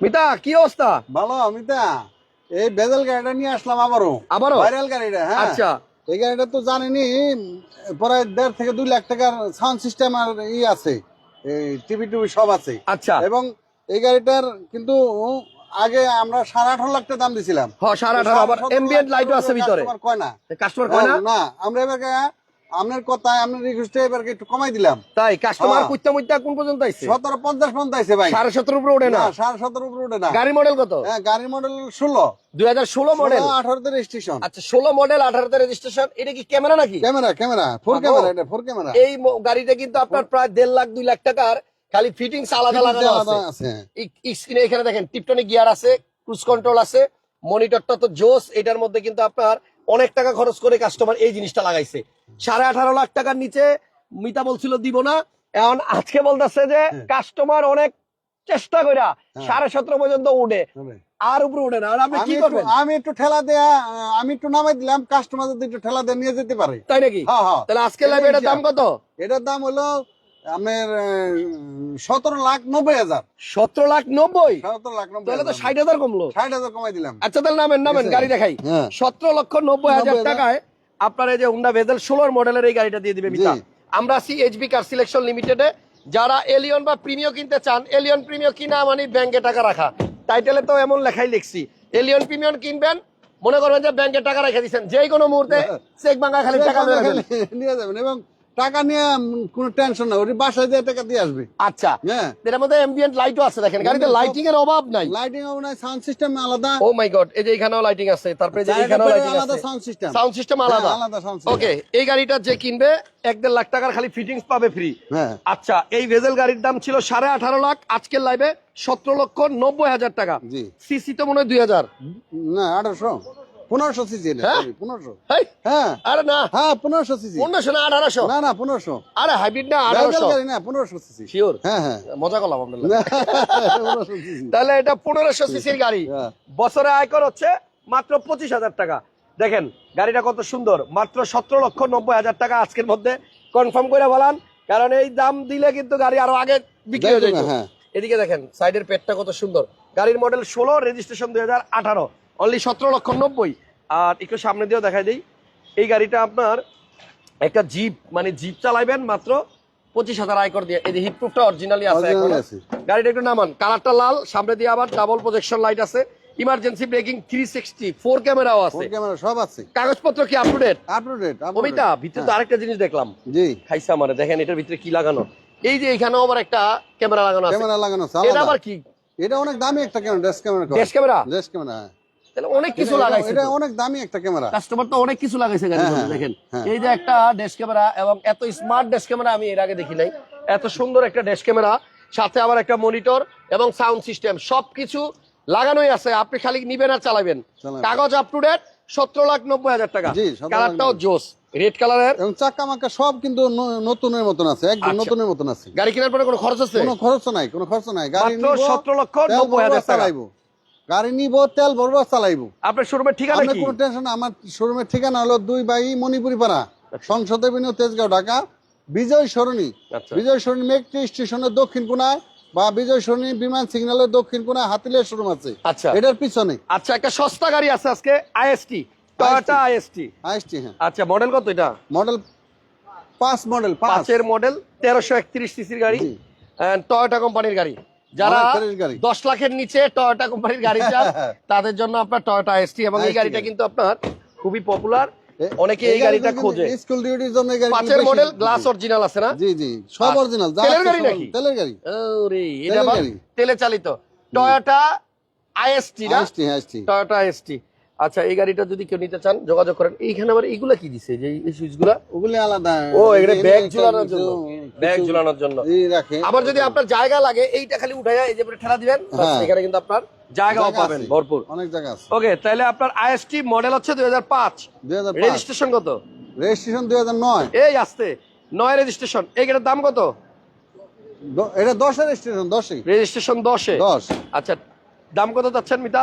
মিতা কি অবস্থা? ভালো অমিতা এই বেজেল গাড়িটা নিয়ে আসলাম আবারও। আবারও? ভাইরাল গাড়িটা হ্যাঁ। আচ্ছা। এই গাড়িটা তো জানেনি প্রায় দেড় থেকে দুই লাখ টাকার সাউন্ড সিস্টেম আর ই আছে। এই টিভি টিভি সব আছে। আচ্ছা। এবং এই গাড়িটার কিন্তু আগে আমরা সাড়ে আঠারো লাখ টাকা দাম দিছিলাম। হ সাড়ে আঠারো আবার এমবিএন্ট লাইটও আছে ভিতরে। কয় না? কাস্টমার কয় না? না আমরা এবার আপনার কথায় আপনার রিকোয়েস্টে এবার একটু কমাই দিলাম? তাই? কাস্টমার হ্যাঁ। কুইতা কোন পর্যন্ত আইছে? সতেরো পঞ্চাশ পর্যন্ত আছে ভাই। সাড়ে সতেরো উপরে ওঠে না? না সাড়ে সতেরো উপরে উঠে না। গাড়ি মডেল কত? হ্যাঁ গাড়ির মডেল ষোলো। দুই হাজার ষোলো মডেল আঠারোতে রেজিস্ট্রেশন আচ্ছা ষোলো মডেল আঠারোতে রেজিস্ট্রেশন এটা কি ক্যামেরা নাকি? Camera camera. ফোর ক্যামেরা এটা ফোর ক্যামেরা। এই গাড়িটা কিন্তু আপনার প্রায় দেড় লাখ দুই লাখ টাকার। খালি ফিটিংস আলাদা আলাদা আছে। আছে। স্ক্রিনে এখানে দেখেন টিপটনিক গিয়ার আছে ক্রুজ কন্ট্রোল আছে মনিটরটা তো জোস এটার মধ্যে কিন্তু আপনার অনেক টাকা খরচ করে কাস্টমার এই জিনিসটা লাগাইছে। সাড়ে আঠারো লাখ টাকার নিচে মিতা বলছিল দিব না। এখন আজকে বলতেছে যে কাস্টমার অনেক চেষ্টা কইরা সাড়ে সতেরো পর্যন্ত উঠে। আর উপরে উঠে না। আর আপনি আমি কি একটু- করবেন? আমি একটু ঠেলা দেয়া আমি একটু নামাই দিলাম কাস্টমার যদি একটু ঠেলা দিয়ে নিয়ে যেতে পারে। তাই নাকি? হ্যাঁ হ্যাঁ। তাহলে আজকে লাইভে এটার দাম কত? এটার দাম হলো আপনার সতেরো লাখ নব্বই হাজার। সতেরো লাখ নব্বই? সতেরো লাখ নব্বই তাহলে তো ষাট হাজার কমলো। ষাট হাজার কমাই দিলাম। আচ্ছা তাহলে নামেন নামেন গাড়ি দেখাই। হ্যাঁ। সতেরো লক্ষ নব্বই হাজার টাকায় আপনার এই যে হুন্ডা ভেজেল ষোলোর মডেলের এই গাড়িটা দিয়ে দিবে মিতা। আমরা আছি এইচবি কার সিলেকশন লিমিটেডে যারা এলিয়ন বা প্রিমিয় কিনতে চান এলিয়ন প্রিমিয় কিনা মানে ব্যাংকে টাকা রাখা। টাইটেলে তো এমন লেখাই লিখছি। এলিয়ন প্রিমিয়ম কিনবেন মনে করবেন যে ব্যাংকে টাকা রেখে দিচ্ছেন যে কোনো মুহূর্তে চেক ভাঙা খালি টাকা নিয়ে যাবেন এবং টাকা নিয়ে কোনো টেনশন না ওটি বাসায় দিয়ে টাকা দিয়ে আসবে। আচ্ছা হ্যাঁ। এটার মধ্যে এমবিএন্ট লাইটও আছে দেখেন গাড়িতে লাইটিং এর অভাব নাই। লাইটিং হবে না সাউন্ড সিস্টেম আলাদা। ও মাই গড এই যে এখানেও লাইটিং আছে তারপরে যে এখানেও লাইটিং আলাদা সাউন্ড সিস্টেম সাউন্ড সিস্টেম আলাদা। আলাদা সাউন্ড সিস্টেম ওকে এই গাড়িটা যে কিনবে এক দেড় লাখ টাকার খালি ফিটিংস পাবে ফ্রি হ্যাঁ। আচ্ছা এই ভেজেল গাড়ির দাম ছিল সাড়ে আঠারো লাখ আজকের লাইভে সতেরো লক্ষ নব্বই হাজার টাকা। জি। সিসি তো মনে হয় দুই হাজার। না আঠারোশো। পনেরোশো সিসি হ্যাঁ? পনেরোশো। হ্যাঁ। আরে না। হ্যাঁ পনেরোশো সিসি। পনেরোশো না আঠারোশো? না না পনেরোশো। আরে হাইব্রিড না আঠারোশো? না পনেরোশো সিসি। শিওর? হ্যাঁ হ্যাঁ। মজা করলাম তাহলে এটা পনেরোশো সিসির গাড়ি। হ্যাঁ। বছরে আয়কর হচ্ছে মাত্র পঁচিশ হাজার টাকা। দেখেন গাড়িটা কত সুন্দর। মাত্র সতেরো লক্ষ নব্বই হাজার টাকা আজকের মধ্যে। কনফার্ম করে বলান কারণ এই দাম দিলে কিন্তু গাড়ি আরও আগে বিক্রি হয়ে হ্যাঁ। এদিকে দেখেন সাইডের পেটটা কত সুন্দর। গাড়ির মডেল ষোলো রেজিস্ট্রেশন দুই হাজার আঠারো। অনলি সতেরো লক্ষ নব্বই। আর একটু সামনে দিয়েও দেখাই দিই। এই গাড়িটা আপনার একটা জিপ মানে জিপ চালাইবেন মাত্র পঁচিশ হাজার আয়কর দিয়ে। এই যে হিটপ্রুফটা অরিজিনালি আছে গাড়িটা একটু নামান। কালারটা লাল সামনে দিয়ে আবার ডাবল প্রজেকশন লাইট আছে। Emergency braking three sixty four ক্যামেরাও আছে। ক্যামেরা সব আছে। কাগজপত্র কি up to date up to date Amita ভিতরে তো আরেকটা জিনিস দেখলাম। জি। খাইছে আমারে দেখেন এটার ভিতরে কি লাগানো। এই যে এখানেও আবার একটা ক্যামেরা লাগানো আছে। ক্যামেরা লাগানো আছে এটা আবার কি? এটা অনেক দামি একটা camera desk camera dash camera desk camera হ্যাঁ। তাহলে অনেক কিছু লাগাইছে এটা অনেক দামি একটা ক্যামেরা। কাস্টমার তো অনেক কিছু লাগাইছে গাড়ির হ্যাঁ, হ্যাঁ, দেখেন। হ্যাঁ। এই যে একটা ড্যাশ ক্যামেরা এবং এত স্মার্ট ড্যাশ ক্যামেরা আমি এর আগে দেখি নাই। এত সুন্দর একটা ড্যাশ ক্যামেরা সাথে আবার একটা মনিটর এবং সাউন্ড সিস্টেম সবকিছু লাগানোই আছে। আপনি খালি নিবেন আর চালাবেন। কাগজ আপ টু ডেট সতেরো লাখ নব্বই হাজার টাকা। জি, 17 কালারটাও জোস রেড কালারের এবং চাক্কা মাক্কা সব কিন্তু নতুনের মতন আছে একদম আচ্ছা। নতুনের মতন আছে। গাড়ি কেনার পরে কোনো খরচ আছে? কোনো খরচ নাই কোনো খরচ নাই। গাড়ি মাত্র নিব 17 লক্ষ তেল 90 হাজার টাকা। গাড়ি নিব তেল ভরবো চালাইবো। আপনার শোরুমের ঠিকানা কি? কোনো টেনশন আমার শোরুমের ঠিকানা হলো দুই বাই মণিপুরি পাড়া সংসদ এভিনিউ তেজগাঁও ঢাকা। বিজয় সরণি। আচ্ছা। বিজয় সরণি মেকটি স্টেশনের দক্ষিণ কোনায় বা বিজয় সরণি বিমান সিগন্যালের দক্ষিণ কোনায় হাতিলের শোরুম আছে। আচ্ছা। এটার পিছনে। আচ্ছা একটা সস্তা গাড়ি আছে আজকে আইএসটি টয়োটা আইএসটি আইসটি হ্যাঁ। আচ্ছা মডেল কত এটা? মডেল পাঁচ মডেল পাঁচের মডেল তেরোশো একত্রিশ সিসির গাড়ি টয়োটা কোম্পানির গাড়ি। যারা। দশ লাখের নিচে টয়োটা কোম্পানির গাড়ি চান তাদের জন্য আপনার টয়টা এসটি এবং এই গাড়িটা কিন্তু আপনার খুবই পপুলার অনেকে এই গাড়িটা খোঁজে। স্কুল ডিউটির জন্য গাড়ি পাঁচের মডেল গ্লাস অরিজিনাল আছে না? জি জি। সব। অরিজিনাল তেলের গাড়ি নাকি? তেলের গাড়ি। ওরে, এটা। তেলে চালিত। টয়োটা আইএসটি না? আইএসটি আইসটি টয়োটা আইএসটি আচ্ছা এই গাড়িটা যদি কেউ নিতে চান যোগাযোগ করেন। এইখানে আবার এইগুলা কি দিছে? যে এই সুইচগুলা ওগুলি আলাদা। ও এখানে ব্যাগ ঝুলানোর জন্য। ব্যাগ ঝুলানোর জন্য। এই রাখে। আবার যদি আপনার জায়গা লাগে এইটা খালি উঠাইয়া এই যে পরে ঠেলা দিবেন হ্যাঁ। এখানে কিন্তু আপনার জায়গাও জায়গা পাবেন ভরপুর। অনেক জায়গা আছে। ওকে তাহলে আপনার আইএসটি মডেল হচ্ছে দুই হাজার পাঁচ। দুই হাজার রেজিস্ট্রেশন কত? রেজিস্ট্রেশন দুই হাজার নয়। এই আসতে নয় রেজিস্ট্রেশন। এই গাড়ির দাম কত? এটা দশের রেজিস্ট্রেশন দশই। রেজিস্ট্রেশন দশে। দশ। আচ্ছা দাম কত চাচ্ছেন মিতা?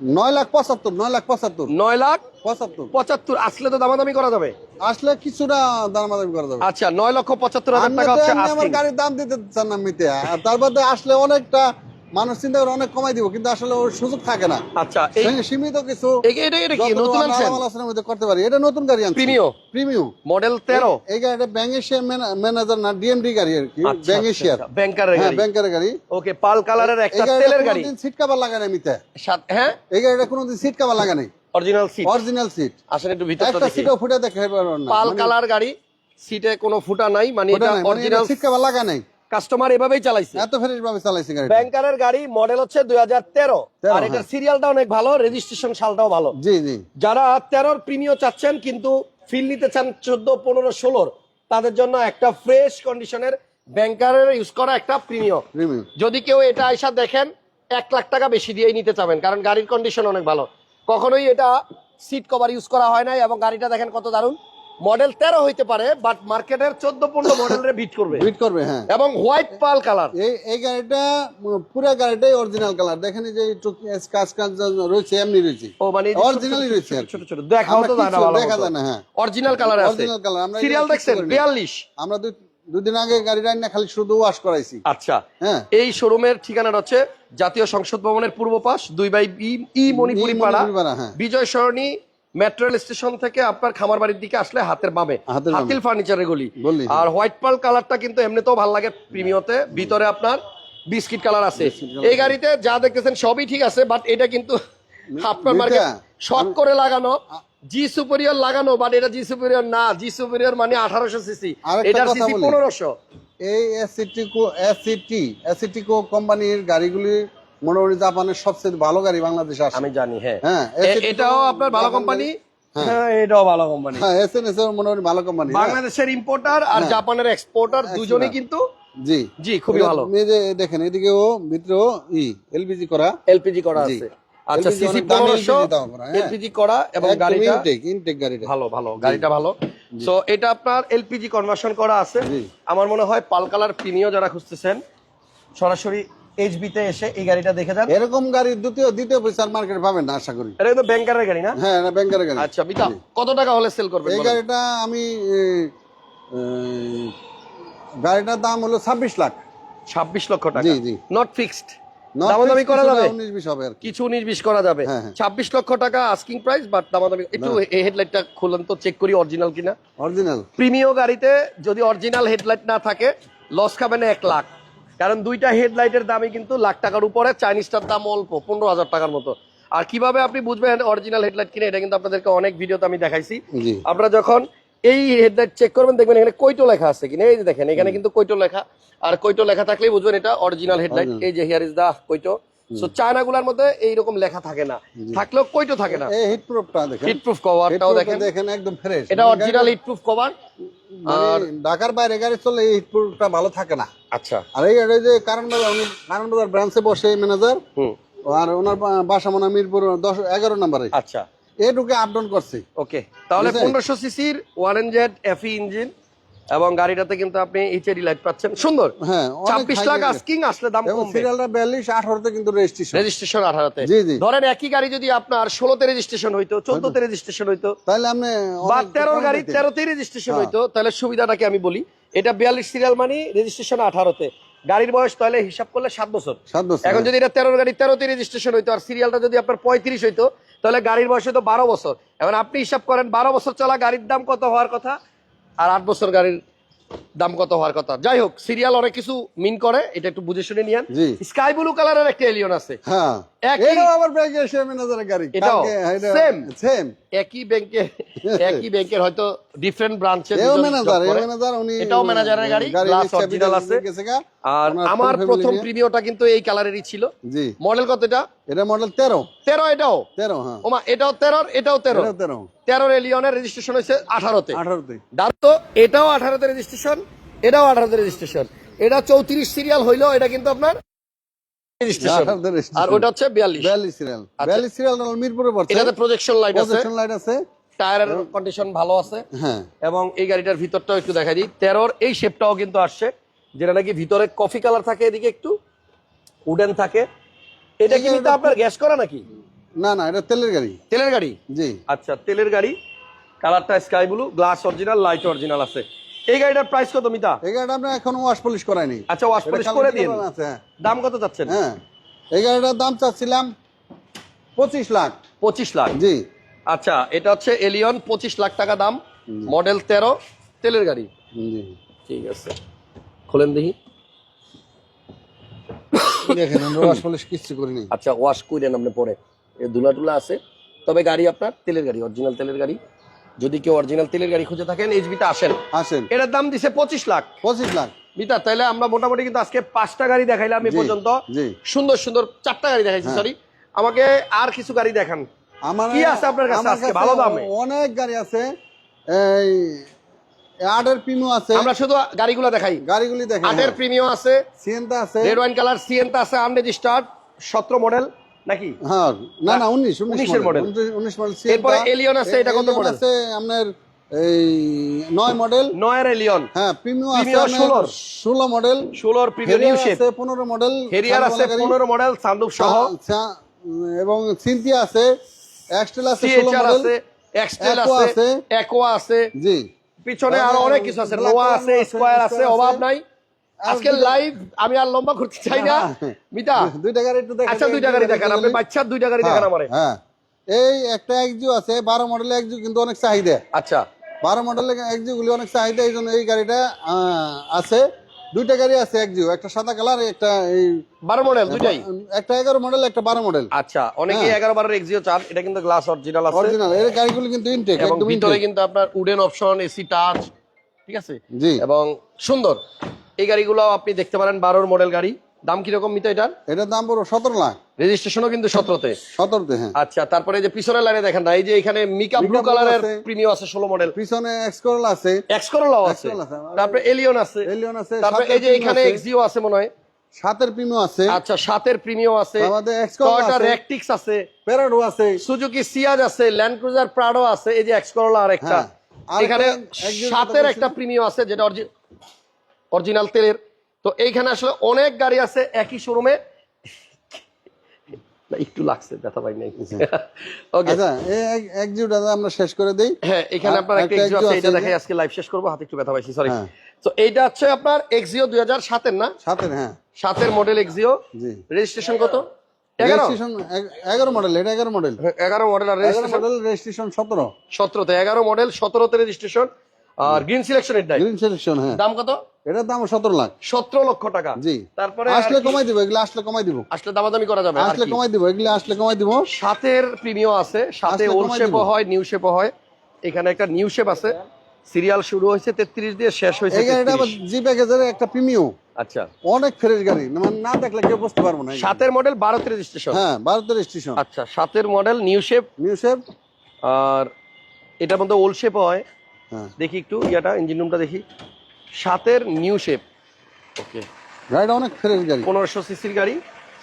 নয় লাখ পঁচাত্তর নয় লাখ পঁচাত্তর। নয় লাখ পঁচাত্তর। পঁচাত্তর আসলে তো দামাদামি করা যাবে। আসলে কিছুটা দামাদামি করা যাবে। আচ্ছা নয় লক্ষ পঁচাত্তর হাজার টাকা আমার গাড়ির দাম দিতে চান না মিতে। আর তার বাদে আসলে অনেকটা মানুষ চিন্তা করে অনেক কমাই দিব কিন্তু আসলে ওর সুযোগ থাকে না। আচ্ছা সীমিত কিছু এটা এটা কি নতুন আনছেন? আলোচনার মধ্যে করতে পারি। এটা নতুন গাড়ি আনছি। প্রিমিও? প্রিমিয়াম মডেল তেরো? এই গাড়িটা ব্যাংকের ম্যানেজার না ডিএমডি গাড়ি আর কি আচ্ছা, ব্যাংকেশিয়ার ব্যাংকারের হ্যাঁ গাড়ি। ব্যাংকের গাড়ি। ওকে পাল কালারের একটা তেলের গাড়ি। কোনোদিন সিট কভার লাগায় নাই মিতে। হ্যাঁ? এই গাড়িটা কোনোদিন সিট কভার লাগা নাই। অরিজিনাল সিট অরিজিনাল সিট আসেন একটু ভিতরটা একটা দেখি। সিটও ফুটে দেখে পারবেন না পাল কালার গাড়ি সিটে কোনো ফুটা নাই মানে এটা অরিজিনাল সিট কভার লাগা নাই। কাস্টমার এভাবেই চালাইছে। এত ফ্রেশ ভাবে চালাইছে গাড়ি ব্যাংকারের গাড়ি মডেল হচ্ছে দুই হাজার তেরো। তেরো, আর এটার হ্যাঁ। সিরিয়ালটা অনেক ভালো রেজিস্ট্রেশন সালটাও ভালো। জি জি। যারা তেরোর প্রিমিয় চাচ্ছেন কিন্তু ফিল নিতে চান চোদ্দ পনেরো ষোলোর তাদের জন্য একটা ফ্রেশ কন্ডিশনের ব্যাংকারের ইউজ করা একটা প্রিমিয় প্রিমিয়াম যদি কেউ এটা আইসা দেখেন এক লাখ টাকা বেশি দিয়েই নিতে চাবেন কারণ গাড়ির কন্ডিশন অনেক ভালো। কখনোই এটা সিট কভার ইউজ করা হয় নাই এবং গাড়িটা দেখেন কত দারুণ। মডেল তেরো হইতে পারে বাট মার্কেটের চোদ্দ পনেরো মডেলের বিট করবে। বিট করবে হ্যাঁ। এবং হোয়াইট পাল কালার এই এই গাড়িটা পুরো গাড়িটাই অরিজিনাল কালার দেখেন যে কাজ কাজ রয়েছে এমনি রয়েছে। ও মানে ছোট রয়েছে ছোট ছোট দেখাও তো আমরা যায় না কিছু ভালো দেখা যায় না, হ্যাঁ। অরিজিনাল কালার আছে। অরিজিনাল কালার আমরা সিরিয়াল দেখছেন কিছু করি না। বিয়াল্লিশ। আমরা দুই দুদিন আগে গাড়িটা না খালি শুধু ওয়াশ করাইছি। আচ্ছা। হ্যাঁ। এই শোরুমের ঠিকানাটা হচ্ছে জাতীয় সংসদ ভবনের পূর্ব পাশ দুই বাই ই ই মণিপুরি পাড়া হ্যাঁ। Bijoy Sarani metro rail station থেকে আপনার খামার বাড়ির দিকে আসলে হাতের বামে। হাতিল ফার্নিচারের গলি। আর হোয়াইট পাল কালারটা কিন্তু এমনিতেও ভালো লাগে প্রিমিয়তে ভিতরে আপনার বিস্কিট কালার আছে। এই গাড়িতে যা দেখতেছেন সবই ঠিক আছে বাট এটা কিন্তু আপনার। মার্কেট শর্ট করে লাগানো। জি সুপেরিয়র লাগানো বাট এটা জি সুপেরিয়র না। জি সুপেরিয়র মানে আঠারোশো সিসি এটার সিসি পনেরোশো। এই এসিটিকো এসিটি এসিটিকো কোম্পানির গাড়িগুলি মোটামুটি জাপানের সবচেয়ে ভালো গাড়ি বাংলাদেশে আসে। আমি জানি হ্যাঁ। হ্যাঁ এটাও আপনার ভালো কোম্পানি? হ্যাঁ। হ্যাঁ এটাও ভালো কোম্পানি। হ্যাঁ এসএনএস এর মোটামুটি ভালো কোম্পানি বাংলাদেশের ইম্পোর্টার আর। জাপানের এক্সপোর্টার দুজনেই কিন্তু জি। জি খুবই ভালো। আপনি যে দেখেন এদিকেও ভিতরেও ই এলপিজি করা। এলপিজি করা আছে। আচ্ছা সিসি করা। এলপিজি করা এবং গাড়িটা ইনটেক ইনটেক গাড়িটা। ভালো ভালো গাড়িটা ভালো। সো এটা আপনার এলপিজি কনভার্সন করা আছে। আমার মনে হয় পাল কালার প্রিমিয় যারা খুঁজতেছেন সরাসরি এইচবি তে এসে এই গাড়িটা দেখে যান। এরকম গাড়ি দ্বিতীয় দ্বিতীয় পয়সার মার্কেট পাবেন না আশা করি। এটা কিন্তু ব্যাংকারের গাড়ি না? হ্যাঁ এটা ব্যাংকের গাড়ি। আচ্ছা বিতা কত টাকা হলে সেল করবেন এই গাড়িটা আমি গাড়িটার দাম হলো ছাব্বিশ লাখ। ছাব্বিশ লক্ষ টাকা। জি, জি। নট ফিক্সড দামাদামি করা যাবে? হবে আর কিছু উনিশ বিশ করা যাবে। ছাব্বিশ লক্ষ টাকা আস্কিং প্রাইস বাট দামাদামি একটু এই হেডলাইটটা খুলুন তো চেক করি অরিজিনাল কিনা। অরিজিনাল প্রিমিয় গাড়িতে যদি অরিজিনাল হেডলাইট না থাকে লস খাবেন এক লাখ। কারণ দুইটা হেডলাইটের দামই কিন্তু লাখ টাকার উপরে চাইনিজটার দাম অল্প পনেরো হাজার টাকার মতো। আর কীভাবে আপনি বুঝবেন অরিজিনাল হেডলাইট কিনে এটা কিন্তু আপনাদেরকে অনেক ভিডিওতে আমি দেখাইছি। আপনারা যখন এই হেডলাইট চেক করবেন দেখবেন এখানে কৈটো লেখা আছে কিনা। এই যে দেখেন এখানে কিন্তু কৈটো লেখা। আর কৈটো লেখা থাকলেই বুঝবেন এটা অরিজিনাল হেডলাইট এই যে হিয়ার ইজ দা কৈটো। সো চায়না গুলার মধ্যে এইরকম লেখা থাকে না। থাকলেও কৈটো থাকে না। এই হিট প্রুফটা দেখেন। হিট প্রুফ কভারটাও দেখেন। দেখেন একদম ফ্রেশ এটা অরিজিনাল হিট প্রুফ কভার আর ঢাকার বাইরে গাড়ি চলে এই হিট ভালো থাকে না। আচ্ছা। আর এই যে কারণ বাজার উনি কারণ বাজার ব্রাঞ্চে বসে ম্যানেজার আর ওনার বাসা মনে মিরপুর দশ এগারো নম্বরে। আচ্ছা। এটুকু আপ ডাউন করছে। ওকে। তাহলে পনেরোশো সিসির ওয়ারেন জেড এফি ইঞ্জিন এবং গাড়িটাতে কিন্তু আপনি এইচএডি লাইট পাচ্ছেন। সুন্দর। হ্যাঁ অনেক ছাব্বিশ high লাখ আস্কিং আসলে দাম কমবে। সিরিয়ালটা বিয়াল্লিশ আঠারোতে কিন্তু রেজিস্ট্রেশন রেজিস্ট্রেশন আঠারোতে। জি, জি। ধরেন একই গাড়ি যদি আপনার ষোলোতে রেজিস্ট্রেশন হইতো চোদ্দতে রেজিস্ট্রেশন হইতো তাহলে আপনি বা অনেক তেরোর কম গাড়ি দিতেন। তেরোতেই রেজিস্ট্রেশন হ্যাঁ। হইতো তাহলে সুবিধাটাকে আমি বলি এটা বিয়াল্লিশ সিরিয়াল মানে রেজিস্ট্রেশন আঠারোতে। গাড়ির বয়স তাহলে হিসাব করলে সাত বছর। সাত বছর এখন যদি এটা তেরোর গাড়ি তেরোতে রেজিস্ট্রেশন হইতো আর সিরিয়ালটা যদি আপনার পঁয়ত্রিশ হইতো তাহলে গাড়ির বয়স হতো বারো বছর। এখন আপনি হিসাব করেন বারো বছর চলা গাড়ির দাম কত হওয়ার কথা? আর আট বছর গাড়ির দাম কত হওয়ার কথা। যাই হোক সিরিয়াল অনেক কিছু মিন করে এটা একটু বুঝে শুনে নিয়ে স্কাই ব্লু কালারের একটা এলিয়ন আছে। হ্যাঁ। একই- ব্যাংকে একই ব্যাংকের হয়তো ডিফারেন্ট ব্রাঞ্চে এটাও ম্যানেজারের গাড়ি, আছে। আর আমার প্রথম প্রিমিয়টা কিন্তু এই কালারেরই ছিল। মডেল কত এটা? এটা মডেল তেরো। তেরো এটাও? তেরো হ্যাঁ। ওমা এটাও তেরোর এটাও তেরো। তেরো। তেরোর এলিয়নের রেজিস্ট্রেশন হয়েছে আঠারোতে। আঠারোতে। তো এটাও আঠারোতে রেজিস্ট্রেশন এটাও আঠারোতে রেজিস্ট্রেশন এটা চৌত্রিশ সিরিয়াল হইলেও এটা কিন্তু আপনার। আর ওটা হচ্ছে বিয়াল্লিশ। বিয়াল্লিশ সিরিয়াল। বিয়াল্লিশ সিরিয়াল মিরপুরে পড়ছে এটাতে প্রজেকশন লাইট আছে। প্রজেকশন লাইট আছে। টায়ারের কন্ডিশন ভালো আছে। হ্যাঁ। এবং এই গাড়িটার ভিতরটাও একটু দেখা দিই। তেরোর এই শেপটাও কিন্তু আসছে যেটা নাকি ভিতরে কফি কালার থাকে এদিকে একটু উডেন থাকে। এটা কি আপনার গ্যাস করা নাকি? না না এটা তেলের গাড়ি। তেলের গাড়ি? জি। আচ্ছা তেলের গাড়ি। কালারটা sky blue glass original light original আছে। এই গাড়িটার প্রাইস কত মিতা? এই গাড়িটা আমরা এখনও ওয়াশ পলিশ করাইনি। আচ্ছা ওয়াশ পলিশ করে দিন হ্যাঁ। দাম কত চাচ্ছেন? হ্যাঁ। এই গাড়িটার দাম চাচ্ছিলাম পঁচিশ লাখ। পঁচিশ লাখ? জি। আচ্ছা এটা হচ্ছে এলিয়ন পঁচিশ লাখ টাকা দাম। মডেল তেরো তেলের গাড়ি। জি। ঠিক আছে। খোলেন দেখি। দেখেন আমরা ওয়াশ পলিশ কিচ্ছু করিনি। আচ্ছা ওয়াশ করেন আপনি পরে। এ ধুলা টুলা আছে। তবে গাড়ি আপনার তেলের গাড়ি অরিজিনাল তেলের গাড়ি। যদি কেউ অরিজিনাল তেলের গাড়ি খুঁজে থাকেন এইচবিতে আসেন। আসেন। এটার দাম দিছে পঁচিশ লাখ। পঁচিশ লাখ। মিতা তাহলে আমরা মোটামুটি কিন্তু আজকে পাঁচটা গাড়ি দেখাইলাম এই পর্যন্ত। সুন্দর সুন্দর চারটা গাড়ি দেখাইছি হ্যাঁ। সরি আমাকে আর কিছু গাড়ি দেখান। আমার কি আছে আপনার কাছে আজকে ভালো দামে? অনেক গাড়ি আছে। এই আটের প্রিমিও আছে। আমরা শুধু গাড়িগুলো দেখাই। গাড়িগুলি দেখেন আটের প্রিমিয়াম আছে। সিএনটা আছে। রেড ওয়াইন কালার সিএনটা আছে আনরেজিস্টার্ড সতেরো মডেল নাকি? হ্যাঁ না না উনিশ উনিশের model। উনিশ মডেল এরপরে Alien আছে, এটা কত model? আছে আপনার এই নয় মডেল নয়ের এলিয়ন হ্যাঁ প্রিমিও আছে 16 মডেল ষোলোর প্রিমিয়াম হেরিয়ার শেপ আছে পনেরো মডেল হেরিয়ার আছে পনেরো মডেল সানরুফ সহ। এবং সিনথিয়া আছে এক্সটেল আছে ষোলো সিএচআর মডেল আছে এক্সটেল আছে আছে। একোয়া আছে। জি। পিছনে আরও অনেক কিছু আছে। নোয়া আছে স্কোয়ার আছে অভাব নাই। আজকে লাইভ আমি আর লম্বা করতে চাই না। হ্যাঁ। মিতা দুইটা গাড়ি একটু দেখেন আচ্ছা দুইটা গাড়ি দেখান আপনি দুইটা গাড়ি দেখান আমারে। হ্যাঁ। এই একটা একজু আছে বারো মডেল একজু কিন্তু অনেক চাহিদা। আচ্ছা। বারো মডেলের একজু গুলি অনেক চাহিদা এই জন্য এই গাড়িটা আছে। দুইটা গাড়ি আছে একজু একটা সাদা কালার একটা এই বারো মডেল দুইটাই? একটা এগারো মডেল একটা বারো মডেল আচ্ছা অনেকে হ্যাঁ। এগারো বারোর এক্সিও চান এটা কিন্তু গ্লাস অরিজিনাল আছে। অরিজিনাল এর গাড়িগুলো কিন্তু ইনটেক একদম ভিতরে কিন্তু আপনার উডেন অপশন এসি টাচ ঠিক আছে? জি। এবং সুন্দর। এই গাড়িগুলো আপনি দেখতে পারেন বারোর মডেল গাড়ি। দাম কীরকম মিতো এটার? এটার দাম পড়ো সতেরো লাখ। রেজিস্ট্রেশনও কিন্তু সতেরোতে। সতেরোতে হ্যাঁ। আচ্ছা তারপরে এই যে পিছনের লাইনে দেখেন না এই যে এখানে মিকা ব্লু কালারের প্রিমিয়াম আছে। ষোলো মডেল পিছনে এক্সকোরল আছে। এক্স আছে। তারপরে এলিয়ন আছে। এলিয়ন আছে তারপরে এই যে এখানে এক্সিও আছে মনে হয়। সাতের প্রিমিও আছে। আচ্ছা সাতের প্রিমিয়াম আছে। আমাদের আছে। র্যাকটিক্স আছে। প্যারাডো আছে। সুজুকি সিয়াজ আছে ল্যান্ড ক্রুজার প্রাডো আছে এই যে এক্সকরলা আর একটা হ্যাঁ। আর এখানে সাতের একটা প্রিমিয়াম আছে যেটা অরিজিনাল তেলের। তো এইখানে আসলে অনেক গাড়ি আছে একই শোরুমে একটু লাগছে ব্যথা পাই নাই। ওকে আচ্ছা এক- আমরা শেষ করে দেই। হ্যাঁ এখানে আপনার একটা এক্সিও আছে এটা দেখাই আজকে লাইভ শেষ করব হাতে একটু ব্যথা পাইছি সরি হ্যাঁ। তো এইটা হচ্ছে আপনার এক্সিও দুই হাজার সাতের না? সাতের হ্যাঁ। সাতের মডেল এক্সিও জি। রেজিস্ট্রেশন কত? এগারো। রেজিস্ট্রেশন এগ- এগারো মডেল এটা এগারো মডেল এগারো মডেল আর রেজিস্ট্রেশন মডেল রেজিস্ট্রেশন সতেরো। সতেরোতে এগারো মডেল সতেরোতে রেজিস্ট্রেশন আর গ্রিন সিলেকশন নাই গ্রিন সিলেকশন হ্যাঁ। দাম কত? এটার দাম সতেরো লাখ। সতেরো লক্ষ টাকা। জি। তারপরে আসলে কমাই দিব এগুলো আসলে কমাই দিব। আসলে দামাদামি করা যাবে আসলে কমাই দিব এগুলো আসলে কমাই দিব। সাতের প্রিমিয়াম আছে সাথে ওল্ড শেপও হয় নিউ শেপও হয়। এখানে একটা নিউ শেপ আছে। সিরিয়াল শুরু হয়েছে তেত্রিশ দিয়ে শেষ হয়েছে 33 জি প্যাকেজের একটা প্রিমিও আচ্ছা। অনেক ফ্রেশ গাড়ি। মানে না দেখলে কেউ বুঝতে পারব না সাতের মডেল বারোতে রেজিস্ট্রেশন হ্যাঁ ভারতের স্টেশন আচ্ছা সাতের model new shape new shape আর এটার মধ্যে ওল্ড শেপ হ্যাঁ। দেখি একটু ইয়াটা ইঞ্জিন রুমটা দেখি। সাতের নিউ শেপ ওকে গাড়িটা অনেক ফ্রেশ গাড়ি। পনেরোশো সিসির গাড়ি।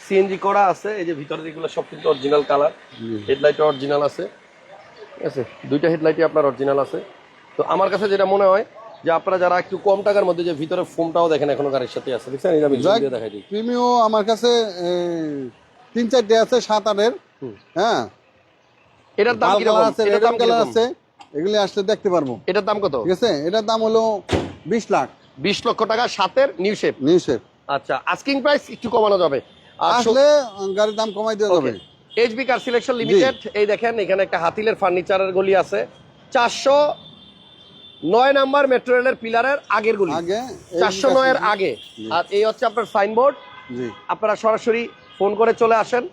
সিএনজি করা আছে এই যে ভিতরে যেগুলো সব কিন্তু অরিজিনাল কালার হেডলাইট অরিজিনাল আছে। ঠিক আছে? দুইটা হেডলাইটই আপনার অরিজিনাল আছে। তো আমার কাছে যেটা মনে হয় যে আপনারা যারা একটু কম টাকার মধ্যে যে ভিতরে ফোমটাও দেখেন এখনও গাড়ির সাথে আছে। দেখছেন? যে আমি দিয়ে দেখাই দিই। প্রিমিও আমার কাছে তিন চারটে আছে সাত আটের। হ্যাঁ। এটার দাম কীরকম? কালার আছে এটার দাম কালার আছে। এগুলি আসলে দেখতে পারব। এটার দাম কত? ঠিক আছে? এটার দাম হলো বিশ লাখ। বিশ লক্ষ টাকা সাতের নিউ শেপ নিউ শেপ আচ্ছা আস্কিং প্রাইস একটু কমানো যাবে। আসলে গাড়ির দাম কমাই দেওয়া যাবে। এইচবি কার সিলেকশন লিমিটেড এই দেখেন এখানে একটা হাতিলের ফার্নিচারের গলি আছে। চারশো নয় নাম্বার মেট্রো রেলের পিলারের আগের গলি। আগে চারশো নয়ের আগে। আর এই হচ্ছে আপনার সাইনবোর্ড আপনারা সরাসরি ফোন করে চলে আসেন।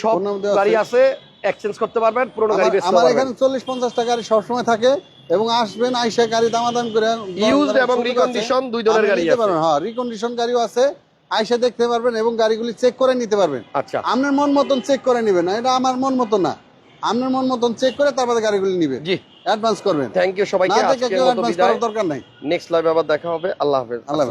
সব গাড়ি আছে। এক্সচেঞ্জ করতে পারবেন পুরোনো গাড়ি আমার- এখানে চল্লিশ পঞ্চাশটা গাড়ি সবসময় থাকে এবং আসবেন আইসা গাড়ি দামাদাম করে Used এবং recondition দুই ধরনের গাড়ি আছে। হ্যাঁ রিকন্ডিশন গাড়িও আছে। আইসা দেখতে পারবেন এবং গাড়িগুলি চেক করে নিতে পারবেন। আচ্ছা। আপনার মন মতন চেক করে নিবেন না এটা আমার মন মতন না। আপনার মন মতন চেক করে তারপরে গাড়িগুলি নিবেন জি। অ্যাডভান্স করবেন। থ্যাংক ইউ সবাইকে আজকের মতো বিদায়। করার দরকার নাই। নেক্সট লাইভে আবার দেখা হবে। আল্লাহ হাফেজ। আল্লাহ।